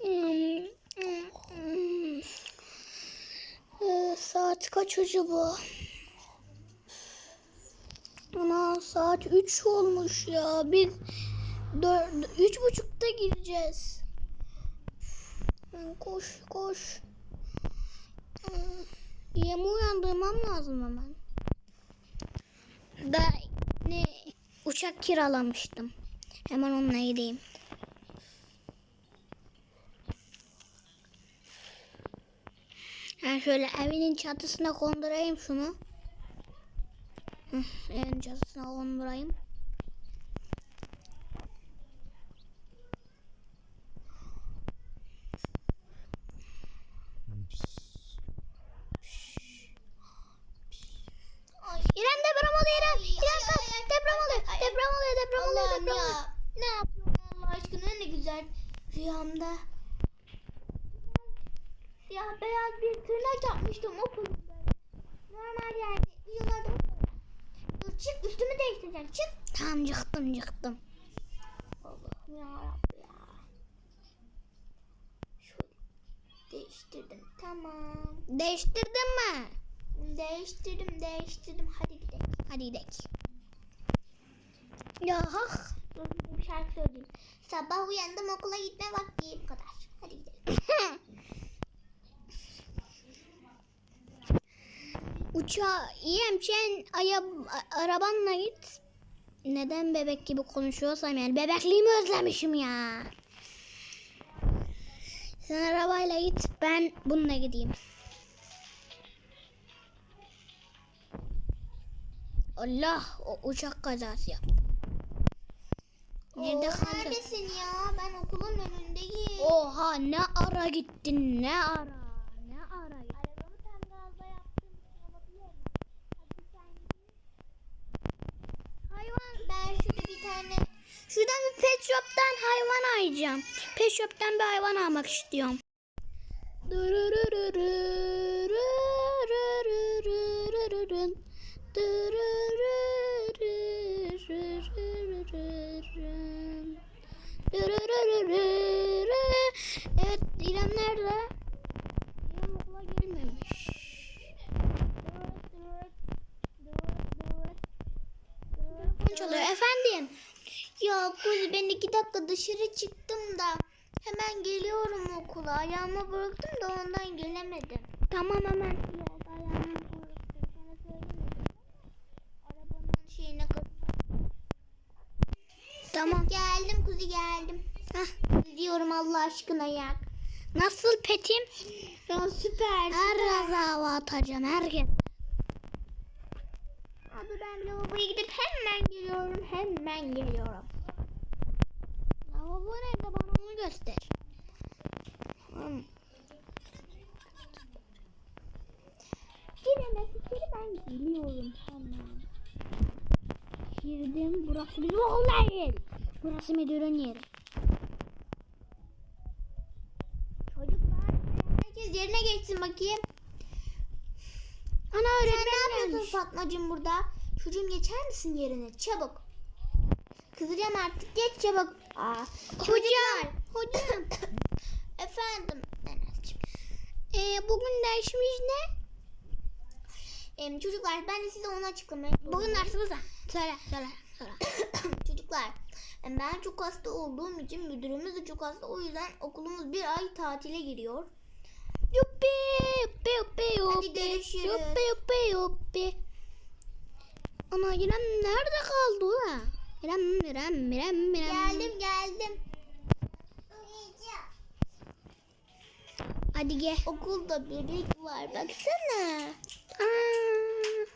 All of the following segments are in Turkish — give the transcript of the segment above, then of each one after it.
Hmm, Ee, saat kaç acaba? Ana saat 3 olmuş ya. Biz dört, üç buçukta gideceğiz. Koş koş. Yemi uyandırmam lazım hemen. Da ne uçak kiralamıştım. Hemen onunla gideyim. Ben şöyle evinin çatısına kondurayım şunu. Hıh, evin çatısına kondurayım. İrem deprem oluyor İrem. İrem kalk. Deprem oluyor. Deprem oluyor. Deprem oluyor. Allah'ım Deprem ya. oluyor. Ne yapıyorsun Allah aşkına ne güzel rüyamda. Siyah beyaz bir tırnak yapmıştım okulda. Normal yani videolarda Dur çık değiştireceğim çık. Tamam çıktım çıktım. Allah'ım ya Rabbi ya. Şöyle değiştirdim tamam. Değiştirdin mi? Değiştirdim değiştirdim hadi gidelim. Hadi gidelim. Ya hak. Dur bir şarkı söyleyeyim. Sabah uyandım okula gitme vakti bu kadar. Hadi gidelim. Uçağa aya, a- arabanla git. Neden bebek gibi konuşuyorsam yani bebekliğimi özlemişim ya. Sen arabayla git ben bununla gideyim. Allah o uçak kazası yaptı. Nerede Oo, kaldı? Neredesin ya? Ben okulun önündeyim. Oha ne ara gittin ne ara ne ara gittin. Arabamı tam gazda yaptım. Olabilir mi? Hadi sen git. Hayvan Ben şurada bir tane Şuradan bir pet shop'tan hayvan alacağım. Pet shop'tan bir hayvan almak istiyorum. Evet İrem nerede? İrem okula gelmemiş. Telefon. Efendim? Ya kız ben iki dakika dışarı çıktım da hemen geliyorum okula. Ayağımı bıraktım da ondan gelemedim. Tamam hemen. Evet ayağımı bıraktım. Sana söylemedim. Arabanın şeyine kız. Tamam. Geldim kuzu geldim. Hah. Diyorum Allah aşkına ya. Nasıl petim? Ya süper Her hava atacağım herkes. Hadi ben lavaboya gidip hemen geliyorum. Hemen geliyorum. Lavabo nerede bana onu göster. Hmm. Giremez içeri ben geliyorum. Tamam. Girdim. Burası okul değil. Burası müdürün yeri. Çocuklar herkes yerine geçsin bakayım. Ana Sen öğretmen ne yapıyorsun. Fatmacığım burada? Çocuğum geçer misin yerine? Çabuk. Kızacağım artık geç çabuk. Aa, çocuklar. Hocam. Efendim Enes'ciğim. Ee, bugün dersimiz ne? Em, çocuklar ben de size onu açıklamaya Bugün dersimiz ne? Söyle söyle söyle. Çocuklar ben çok hasta olduğum için müdürümüz de çok hasta. O yüzden okulumuz bir ay tatile giriyor. Yuppi yuppi yuppi yuppi. görüşürüz. Yuppi yuppi yuppi. Ana İrem nerede kaldı ulan? İrem İrem İrem İrem. Geldim geldim. Hadi gel. Okulda bebek var baksana. Aa.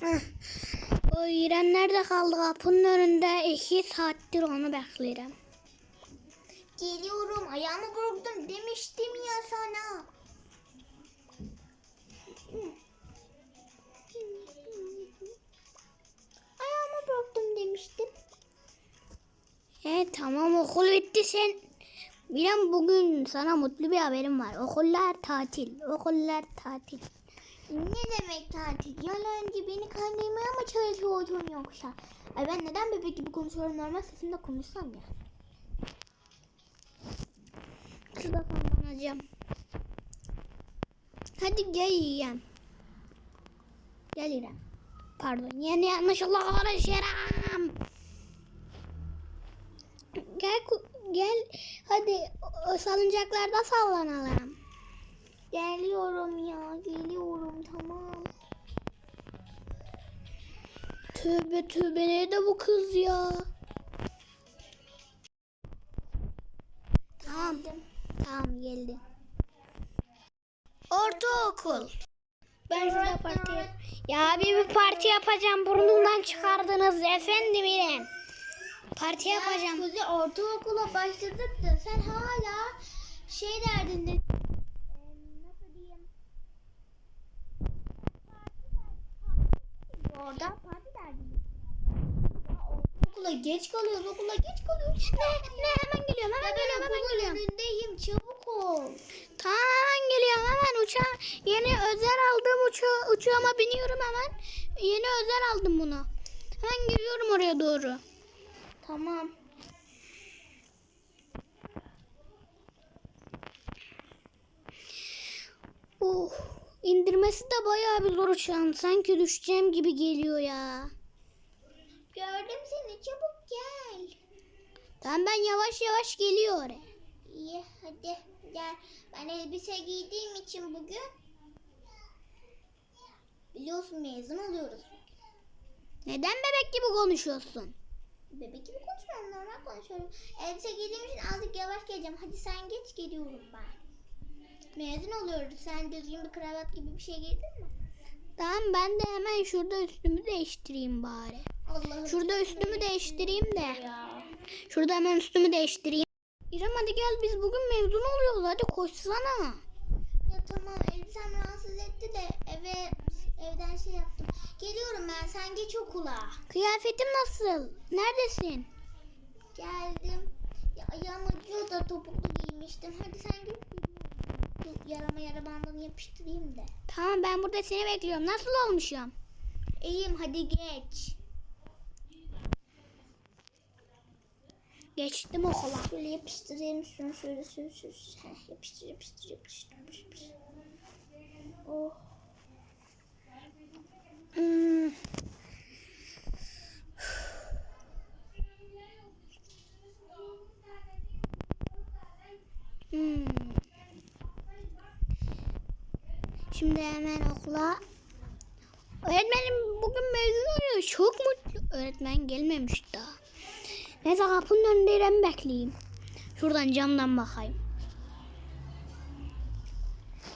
Hah. O İrem nerede kaldı? Kapının önünde iki saattir onu bekliyorum. Geliyorum ayağımı bıraktım demiştim ya sana. Bitti sen. İrem bugün sana mutlu bir haberim var. Okullar tatil. Okullar tatil. Ne demek tatil? Yalancı beni kandırmaya mı çalışıyordun yoksa? Ay ben neden bebek gibi konuşuyorum normal sesimle konuşsam ya. Şurada sallanacağım. Hadi gel yiyem. Gel İrem. Pardon. Yeni yanlışlıkla konuşuyorum. Gel ku- gel. Hadi o salıncaklarda sallanalım. Geliyorum ya geliyorum tamam. Tövbe tövbe nerede bu kız ya? Tamam. Tamam geldi. Ortaokul. Ben şurada parti yap- Ya bir, bir parti yapacağım. Burnundan çıkardınız efendim İrem. Parti yapacağım. Kuzi ortaokula başladık da sen hala şey derdinde. Eee, nasıl diyeyim? Orada parti derdinde. Okula geç kalıyoruz, okula geç kalıyoruz. Ne, ne hemen geliyorum hemen geliyorum hemen geliyorum. önündeyim, çabuk ol. Tamam hemen geliyorum hemen uçağa. Yeni özel aldığım uça uçağıma biniyorum hemen. Yeni özel aldım bunu. Hemen geliyorum oraya doğru. Tamam. Oh, indirmesi de bayağı bir zor uçağın. Sanki düşeceğim gibi geliyor ya. Gördüm seni, çabuk gel. Tamam ben yavaş yavaş geliyor oraya. İyi, hadi gel. Ben elbise giydiğim için bugün biliyorsun mezun oluyoruz. Neden bebek gibi konuşuyorsun? Bebek gibi konuşmuyorum, normal konuşuyorum. Elbise giydiğim için azıcık yavaş geleceğim. Hadi sen geç geliyorum ben. Mezun oluyoruz. Sen düzgün bir kravat gibi bir şey giydin mi? Tamam ben de hemen şurada üstümü değiştireyim bari. Allah'ım. Şurada üstümü değiştireyim de. ya. Şurada hemen üstümü değiştireyim. İrem hadi gel biz bugün mezun oluyoruz. Hadi koşsana. Ya tamam elbisem rahatsız etti de eve evden şey yaptım. Geliyorum ben sen geç okula. Kıyafetim nasıl? Neredesin? Geldim. Ya ayağım da topuklu giymiştim. Hadi sen. Şu yarama yara bandını yapıştırayım da. Tamam ben burada seni bekliyorum. Nasıl olmuşum? İyiyim hadi geç. Geçtim okula. Şöyle yapıştırayım şunu şöyle sür sür. Yapıştır yapıştır yapıştır yapıştır. Oh. Hmm. Hmm. Şimdi hemen okula. Öğretmenim bugün mezun oluyor. Çok mutlu. Öğretmen gelmemiş daha. Neyse kapının önünde İrem bekleyeyim. Şuradan camdan bakayım.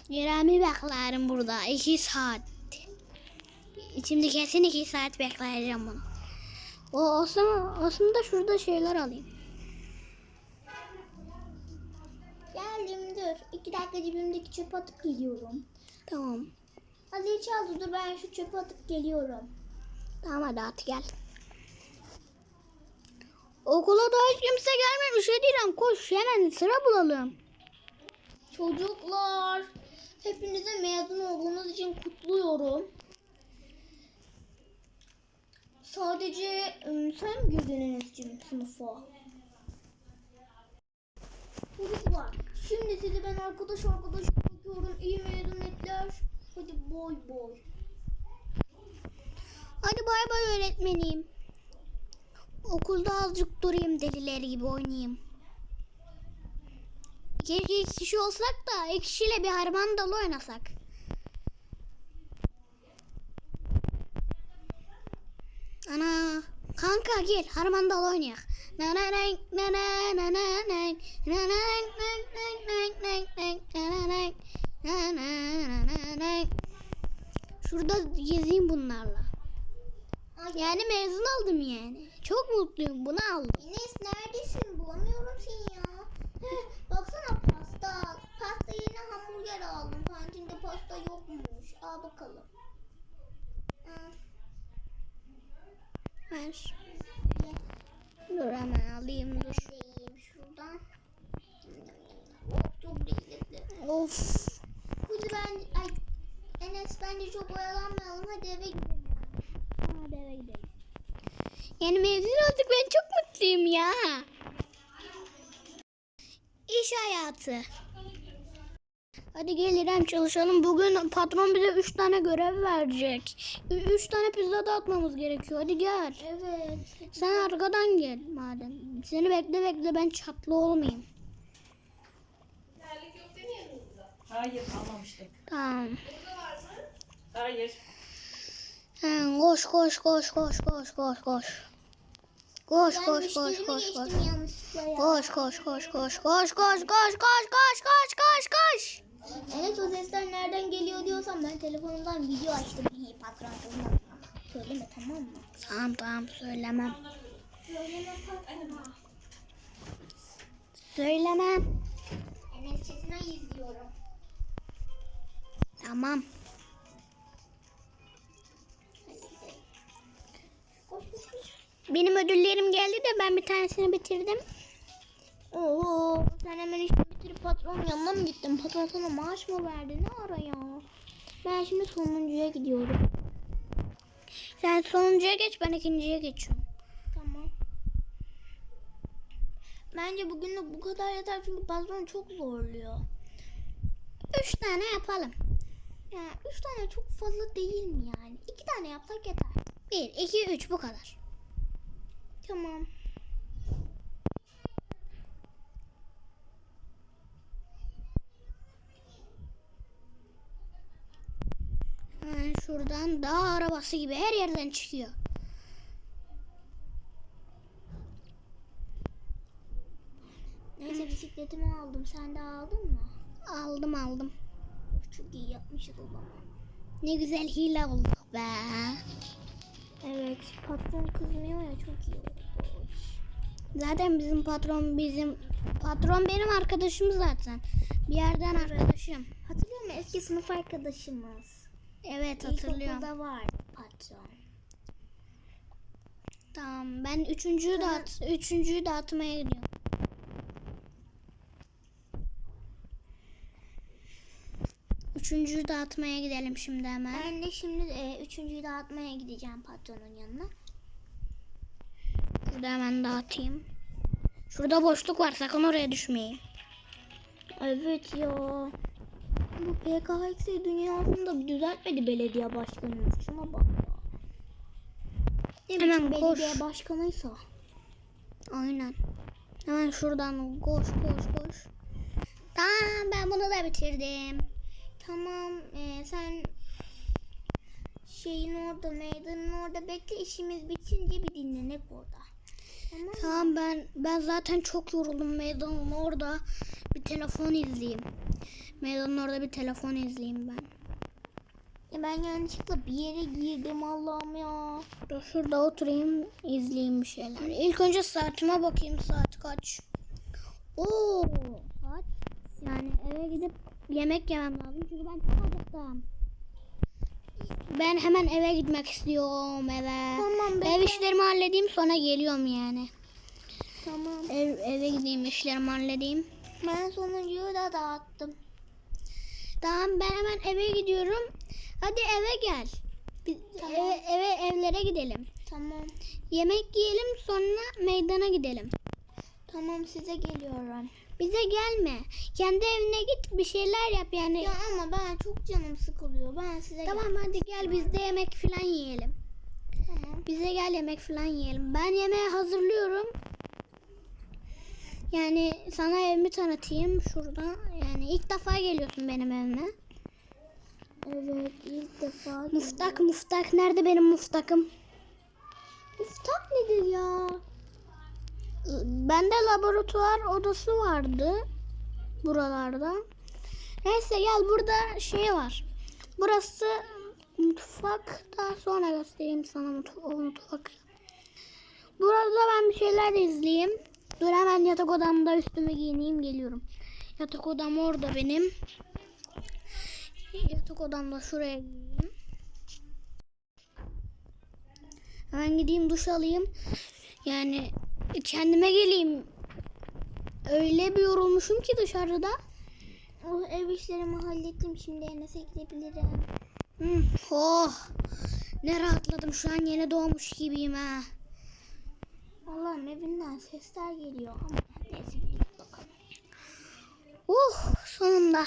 İrem'i beklerim burada. iki saat. Şimdi kesin iki saat bekleyeceğim bunu. O olsun, olsun da şurada şeyler alayım. Geldim dur. İki dakika cebimdeki çöp atıp geliyorum. Tamam. Hadi çaldı dur ben şu çöpü atıp geliyorum. Tamam hadi at gel. Okula da hiç kimse gelmemiş. Hadi İrem koş hemen sıra bulalım. Çocuklar hepinize mezun olduğunuz için kutluyorum. Sadece ım, sen mi girdin Enes'cim sınıfa? Çocuklar şimdi sizi ben arkadaş arkadaş bırakıyorum. İyi mezuniyetler. Hadi boy boy. Hadi bay bay öğretmenim. Okulda azıcık durayım deliler gibi oynayayım. Keşke kişi olsak da iki kişiyle bir harman dalı oynasak. Na na na na na Şurada gezeyim bunlarla. Yani mezun oldum yani. Çok mutluyum bunu aldım. Enes neredesin? Bulamıyorum seni ya. Baksana pasta. Pasta yerine hamburger aldım. Kantinde pasta yokmuş. Al bakalım. Al. Ver. Dur hemen alayım dur. Yiyeyim şuradan. Of çok lezzetli. Of. Hadi ben ay, Enes bence çok oyalanmayalım. Hadi eve gidelim. Hadi eve gidelim. Yani mezun olduk ben çok mutluyum ya. İş hayatı. Hadi gel İrem çalışalım. Bugün patron bize 3 tane görev verecek. 3 tane pizza dağıtmamız gerekiyor. Hadi gel. Evet. Sen arkadan gel madem. Seni bekle bekle ben çatlı olmayayım. Hayır almamıştım. Tamam. Hayır. Ha, koş koş koş koş koş koş koş. Koş koş koş koş koş. Koş koş koş koş koş koş koş koş koş koş koş Evet o sesler nereden geliyor diyorsam ben telefonumdan video açtım. İyi patron kızma. Söyleme tamam mı? Tamam tamam söylemem. Söyleme patron. Söylemem. Enes Çetin'i izliyorum. Tamam. Benim ödüllerim geldi de ben bir tanesini bitirdim. Oo, sen hemen işini bitirip patronun yanına mı gittin? Patron sana maaş mı verdi? Ne ara ya? Ben şimdi sonuncuya gidiyorum. Sen sonuncuya geç ben ikinciye geçiyorum. Tamam. Bence bugünlük bu kadar yeter çünkü patron çok zorluyor. Üç tane yapalım. Yani üç tane çok fazla değil mi yani? İki tane yapsak yeter. Bir, iki, üç bu kadar. Tamam. Şuradan dağ arabası gibi her yerden çıkıyor. Neyse bisikletimi aldım. Sen de aldın mı? Aldım aldım. Çok iyi yapmışız o zaman. Ne güzel hile olduk be. Evet patron kızmıyor ya çok iyi oldu. Zaten bizim patron bizim patron benim arkadaşım zaten. Bir yerden arkadaşım. Hatırlıyor musun eski sınıf arkadaşımız? Evet hatırlıyorum. İlkokulda var patron. Tamam ben üçüncüyü Tamam. dağıt üçüncüyü dağıtmaya gidiyorum. Üçüncüyü dağıtmaya gidelim şimdi hemen. Ben de şimdi e, üçüncüyü dağıtmaya gideceğim patronun yanına. Şurada hemen dağıtayım. Şurada boşluk var sakın oraya düşmeyin. Evet ya. Bu PKX dünyasında bir düzeltmedi belediye başkanımız. Şuna bak ya. Ne Hemen koş. belediye başkanıysa. Aynen. Hemen şuradan koş koş koş. Tamam ben bunu da bitirdim. Tamam e, sen şeyin orada meydanın orada bekle işimiz bitince bir dinlenek orada. Tamam? Tamam ben ben zaten çok yoruldum meydanın orada bir telefon izleyeyim. Meydanın orada bir telefon izleyeyim ben. Ya ben yanlışlıkla bir yere girdim Allah'ım ya. Dur şurada oturayım izleyeyim bir şeyler. İlk önce saatime bakayım saat kaç. Oo saat yani eve gidip yemek yemem lazım çünkü ben çok acıktım. Ben hemen eve gitmek istiyorum eve. Tamam Ev bekle. işlerimi halledeyim sonra geliyorum yani. Tamam. Ev, eve gideyim işlerimi halledeyim. Ben sonuncuyu da dağıttım. Tamam ben hemen eve gidiyorum. Hadi eve gel. Biz Tamam. eve, eve evlere gidelim. Tamam. Yemek yiyelim sonra meydana gidelim. Tamam size geliyorum. Bize gelme. Kendi evine git bir şeyler yap yani. Ya ama ben çok canım sıkılıyor. Ben size tamam gel- hadi gel biz de yemek falan yiyelim. Tamam. Bize gel yemek falan yiyelim. Ben yemeği hazırlıyorum. Yani sana evimi tanıtayım şurada. Yani ilk defa geliyorsun benim evime. Evet ilk defa. Muftak muftak. Nerede benim muftakım? Muftak nedir ya? Bende laboratuvar odası vardı. Buralarda. Neyse gel burada şey var. Burası mutfak. Daha sonra göstereyim sana mutfak. Burada ben bir şeyler izleyeyim. Dur hemen yatak odamda üstümü giyineyim geliyorum. Yatak odam orada benim. Yatak odamda şuraya gideyim. Hemen gideyim duş alayım. Yani kendime geleyim. Öyle bir yorulmuşum ki dışarıda. O ev işlerimi hallettim. Şimdi Enes'e gidebilirim. Hmm, oh. Ne rahatladım şu an yeni doğmuş gibiyim ha. Allah'ım evinden sesler geliyor ama neyse bakalım. Uh sonunda.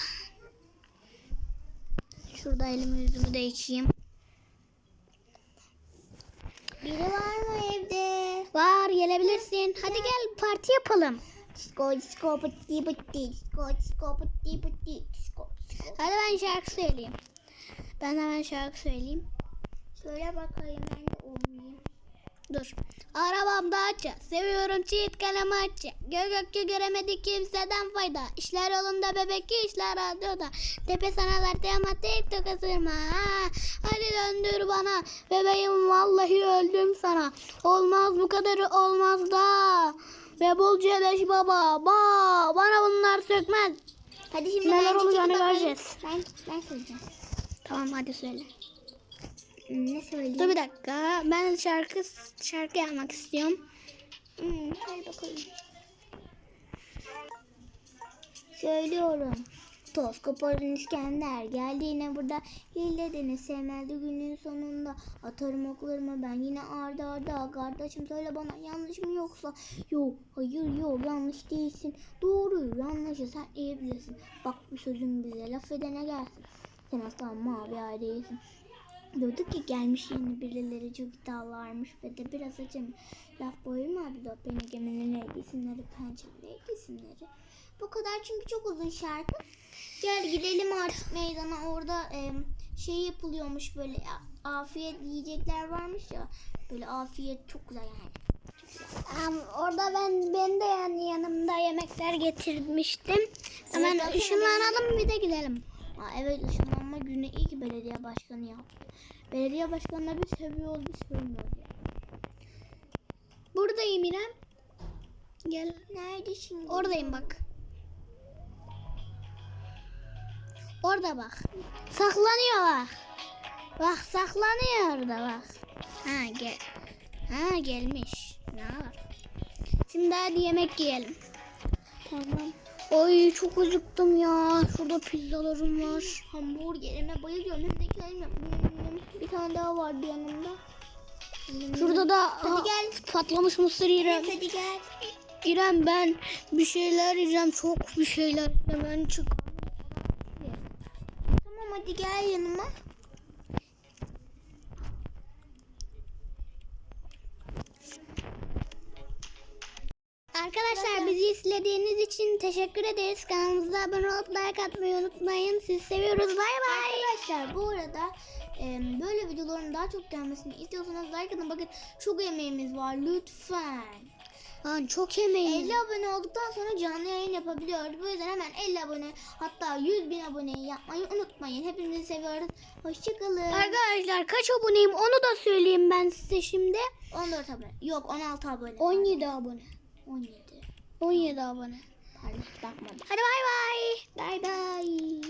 Şurada elimi yüzümü de yıkayayım. Biri var mı evde? Var gelebilirsin. Hadi gel parti yapalım. Hadi ben şarkı söyleyeyim. Ben hemen şarkı söyleyeyim. Şöyle bakayım ben de olmayayım. Dur. Arabamda açı. Seviyorum çiğit kalem açı. Gök gökçe göremedik kimseden fayda. İşler yolunda bebek işler radyoda. Tepe sanalar tematik tokasırma. Ha. Hadi döndür bana. Bebeğim vallahi öldüm sana. Olmaz bu kadarı olmaz da. Ve bul Celeş baba. Ba. Bana bunlar sökmez. Hadi şimdi Neler olacağını göreceğiz. Ben, ben söyleyeceğim. Tamam hadi söyle. Hmm, ne söyleyeyim? Dur bir dakika. Ben şarkı şarkı yapmak istiyorum. Hmm, hadi bakalım. Söylüyorum. Toz koparın İskender geldi yine burada hillediniz sevmezdi günün sonunda atarım oklarımı ben yine arda arda kardeşim söyle bana yanlış mı yoksa yok hayır yok yanlış değilsin doğruyu yanlışı sen iyi bilirsin bak bu sözüm bize laf edene gelsin sen asla mavi ay değilsin Diyorduk ki gelmiş yeni birileri çok iddialarmış ve de biraz acım. Laf boyu mu abi da beni gemilerine giysinleri, pencerelere giysinleri. Bu kadar çünkü çok uzun şarkı. Gel gidelim artık meydana. Orada e, şey yapılıyormuş böyle afiyet yiyecekler varmış ya. Böyle afiyet çok güzel yani. Am, orada ben ben de yani yanımda yemekler getirmiştim. Hemen zaten ışınlanalım bir de gidelim. Aa, evet ışınlanma günü iyi ki belediye başkanı yaptı. Belediye başkanına bir seviyoruz bir sevmiyoruz. yani. Buradayım İrem. Gel. Nerede şimdi? Oradayım bak. Orada bak. Saklanıyor bak. Bak saklanıyor orada bak. Ha gel. Ha gelmiş. Ne var? Şimdi hadi yemek yiyelim. Tamam. Oy çok acıktım ya. Şurada pizzalarım var. Hamburgerime bayılıyorum. Yapıyorum. Bir tane daha vardı yanımda. Şurada da Hadi Aa, gel. patlamış mısır İrem. Hadi gel. İrem ben bir şeyler yiyeceğim. Çok bir şeyler hemen çık. Tamam hadi gel yanıma. Arkadaşlar bizi izlediğiniz için teşekkür ederiz. Kanalımıza abone olup like atmayı unutmayın. Sizi seviyoruz. Bay bay. Arkadaşlar bu arada böyle videoların daha çok gelmesini istiyorsanız like atın. Bakın çok emeğimiz var lütfen. Lan çok yemeğiz. 50 abone olduktan sonra canlı yayın yapabiliyoruz. Bu yüzden hemen 50 abone hatta 100 bin aboneyi yapmayı unutmayın. Hepinizi seviyoruz. Hoşçakalın. Arkadaşlar kaç aboneyim onu da söyleyeyim ben size şimdi. 14 abone. Yok 16 abone. 17 abone. 17. 17 abone. Pardon bakmadım. Hadi bay bay. Bay bay.